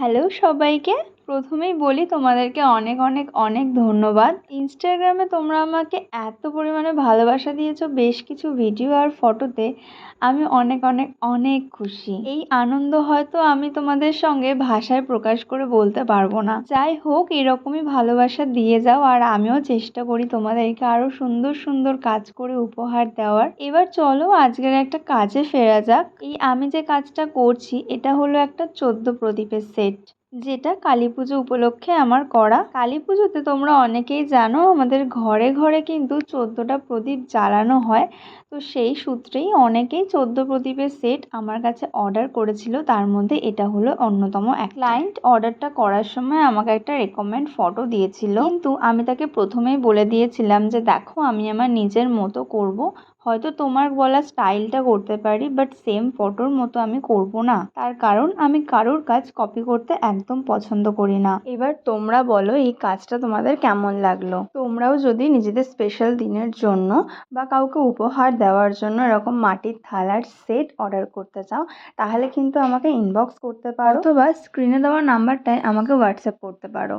Hello সবাইকে। প্রথমেই বলি তোমাদেরকে অনেক অনেক অনেক ধন্যবাদ। ইনস্টাগ্রামে তোমরা আমাকে এত পরিমাণে ভালোবাসা দিয়েছ, বেশ কিছু ভিডিও আর ফটোতে আমি অনেক অনেক অনেক খুশি। এই আনন্দ হয়তো আমি তোমাদের সঙ্গে ভাষায় প্রকাশ করে বলতে পারব না। যাই হোক, এরকমই ভালোবাসা দিয়ে যাও আর আমিও চেষ্টা করি তোমাদেরকে আরও সুন্দর সুন্দর কাজ করে উপহার দেওয়ার। এবার চলো আজকের একটা কাজে ফেরা যাক। এই আমি যে কাজটা করছি, এটা হলো একটা চোদ্দ প্রদীপের সেট যেটা কালী পুজো উপলক্ষে আমার করা। কালী পুজোতে তোমরা অনেকেই জানো, আমাদের ঘরে ঘরে কিন্তু চোদ্দোটা প্রদীপ জ্বালানো হয়। তো সেই সূত্রেই অনেকেই চোদ্দ প্রদীপের সেট আমার কাছে অর্ডার করেছিল। তার মধ্যে এটা হলো অন্যতম এক ক্লায়েন্ট অর্ডারটা করার সময় আমাকে একটা রেকমেন্ড ফটো দিয়েছিল। কিন্তু আমি তাকে প্রথমেই বলে দিয়েছিলাম যে, দেখো, আমি আমার নিজের মতো করব। হয়তো তোমার বলা স্টাইলটা করতে পারি বাট সেম ফটোর মতো আমি করব না। তার কারণ, আমি কারোর কাজ কপি করতে একদম পছন্দ করি না। এবার তোমরা বলো, এই কাজটা তোমাদের কেমন লাগল? তোমরাও যদি নিজেদের স্পেশাল দিনের জন্য বা কাউকে উপহার দেওয়ার জন্য এরকম মাটির থালার সেট অর্ডার করতে চাও, তাহলে কিন্তু আমাকে ইনবক্স করতে পারো, অথবা স্ক্রিনে দেওয়া নাম্বারটায় আমাকে হোয়াটসঅ্যাপ করতে পারো।